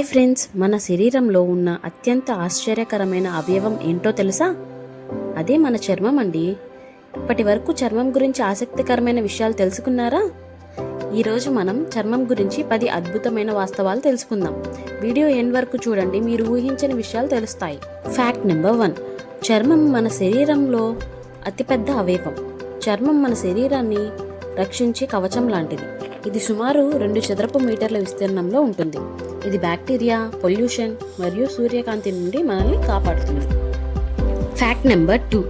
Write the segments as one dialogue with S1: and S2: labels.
S1: Hi friends మన శరీరంలో ఉన్న అత్యంత ఆశ్చర్యకరమైన అవయవం ఏంటో తెలుసా? అదే మన చర్మం అండి. ఇప్పటి వరకు చర్మం గురించి ఆసక్తికరమైన విషయాలు తెలుసుకున్నారా? ఈరోజు మనం చర్మం గురించి పది అద్భుతమైన వాస్తవాలు తెలుసుకుందాం. వీడియో ఎండ్ వరకు చూడండి మీరు ఊహించని విషయాలు తెలుస్తాయి. ఫ్యాక్ట్ నెంబర్ వన్ చర్మం మన శరీరంలో అతిపెద్ద అవయవం. చర్మం మన శరీరాన్ని రక్షించే కవచం లాంటిది. ఇది సుమారు రెండు చదరపు మీటర్ల విస్తీర్ణంలో ఉంటుంది. ఇది బ్యాక్టీరియా పొల్యూషన్ మరియు సూర్యకాంతి నుండి మనల్ని కాపాడుతుంది. Fact number two.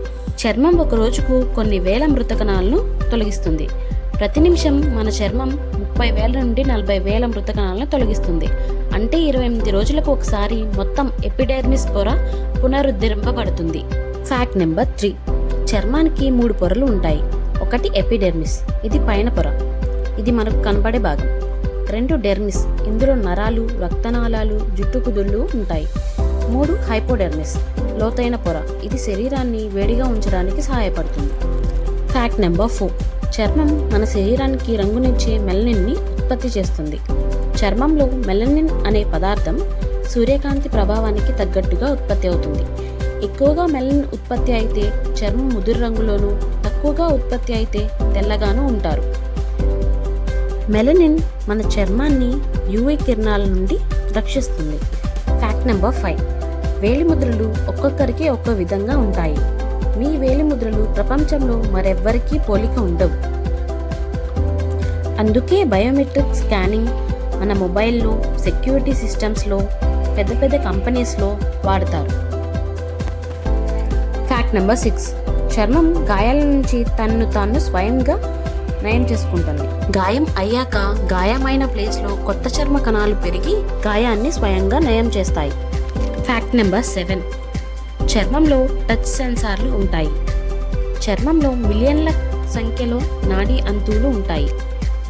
S1: చర్మం ఒక రోజుకు కొన్ని వేల మృతకణాలను తొలగిస్తుంది. ప్రతి నిమిషం మన చర్మం ముప్పై వేల నుండి నలభై వేల మృతకణాలను తొలగిస్తుంది. అంటే ఇరవై ఎనిమిది రోజులకు ఒకసారి మొత్తం ఎపిడెర్మిస్ పొర పునరుద్ధరింపబడుతుంది. Fact number three. చర్మానికి మూడు పొరలు ఉంటాయి. ఒకటి ఎపిడెర్మిస్ ఇది పైన పొర. ఇది మనకు కనబడే భాగం. రెండు డెర్మిస్. ఇందులో నరాలు రక్తనాళాలు జుట్టు కుదుళ్ళు ఉంటాయి. మూడు హైపోడెర్మిస్. లోతైన పొర. ఇది శరీరాన్ని వేడిగా ఉంచడానికి సహాయపడుతుంది. Fact number four. చర్మం మన శరీరానికి రంగునిచ్చే మెలనిన్ని ఉత్పత్తి చేస్తుంది. చర్మంలో మెలనిన్ అనే పదార్థం సూర్యకాంతి ప్రభావానికి తగ్గట్టుగా ఉత్పత్తి అవుతుంది. ఎక్కువగా మెలనిన్ ఉత్పత్తి అయితే చర్మం ముదురు రంగులోను తక్కువగా ఉత్పత్తి అయితే తెల్లగాను ఉంటారు. మెలనిన్ మన చర్మాన్ని యూవీ కిరణాల నుండి రక్షిస్తుంది. ఫ్యాక్ట్ నెంబర్ ఫైవ్ వేలిముద్రలు ఒక్కొక్కరికి ఒక్కో విధంగా ఉంటాయి. మీ వేలిముద్రలు ప్రపంచంలో మరెవ్వరికీ పోలిక ఉండవు. అందుకే బయోమెట్రిక్ స్కానింగ్ మన మొబైల్లో సెక్యూరిటీ సిస్టమ్స్లో పెద్ద పెద్ద కంపెనీస్లో వాడతారు. ఫ్యాక్ట్ నెంబర్ సిక్స్ చర్మం గాయాల నుంచి తన్ను తాను స్వయంగా నయం చేసుకుంటుంది. గాయం అయ్యాక గాయమైన ప్లేస్లో కొత్త చర్మ కణాలు పెరిగి గాయాన్ని స్వయంగా నయం చేస్తాయి. ఫ్యాక్ట్ నెంబర్ సెవెన్ చర్మంలో టచ్ సెన్సార్లు ఉంటాయి. చర్మంలో మిలియన్ల సంఖ్యలో నాడీ అంతువులు ఉంటాయి.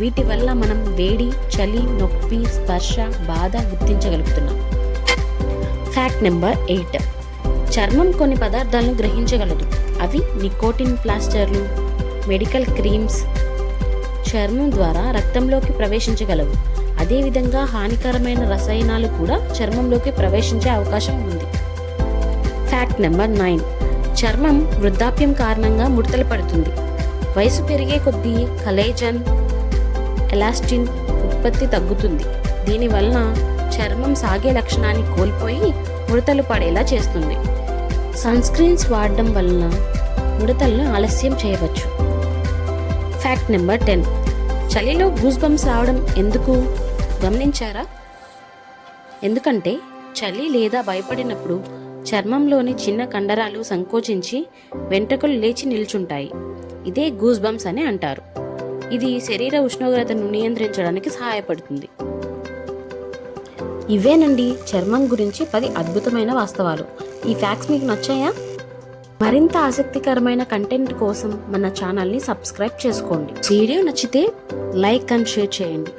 S1: వీటి వల్ల మనం వేడి చలి నొప్పి స్పర్శ బాధ గుర్తించగలుగుతున్నాం. ఫ్యాక్ట్ నెంబర్ ఎయిట్ చర్మం కొన్ని పదార్థాలను గ్రహించగలదు. అవి నికోటిన్ ప్లాస్టర్లు మెడికల్ క్రీమ్స్ చర్మం ద్వారా రక్తంలోకి ప్రవేశించగలవు. అదేవిధంగా హానికరమైన రసాయనాలు కూడా చర్మంలోకి ప్రవేశించే అవకాశం ఉంది. ఫ్యాక్ట్ నెంబర్ నైన్ చర్మం వృద్ధాప్యం కారణంగా ముడతలు పడుతుంది. వయసు పెరిగే కొద్దీ కలేజన్ ఎలాస్టిన్ ఉత్పత్తి తగ్గుతుంది. దీనివలన చర్మం సాగే లక్షణాన్ని కోల్పోయి ముడతలు పడేలా చేస్తుంది. సన్ స్క్రీన్స్ వాడడం వలన ముడతలను ఆలస్యం చేయవచ్చు. ఫ్యాక్ట్ నెంబర్ టెన్ చలిలో గూస్ బంప్స్ రావడం ఎందుకు? గమనించారా? ఎందుకంటే చలి లేదా భయపడినప్పుడు చర్మంలోని చిన్న కండరాలు సంకోచించి వెంట్రుకలు లేచి నిల్చుంటాయి. ఇదే గూస్ బంప్స్ అని అంటారు. ఇది శరీర ఉష్ణోగ్రతను నియంత్రించడానికి సహాయపడుతుంది. ఇవేనండి చర్మం గురించి పది అద్భుతమైన వాస్తవాలు. ఈ ఫ్యాక్ట్స్ మీకు నచ్చాయా? మరింత ఆసక్తికరమైన కంటెంట్ కోసం మన ఛానల్ని సబ్స్క్రైబ్ చేసుకోండి. వీడియో నచ్చితే లైక్ అండ్ షేర్ చేయండి.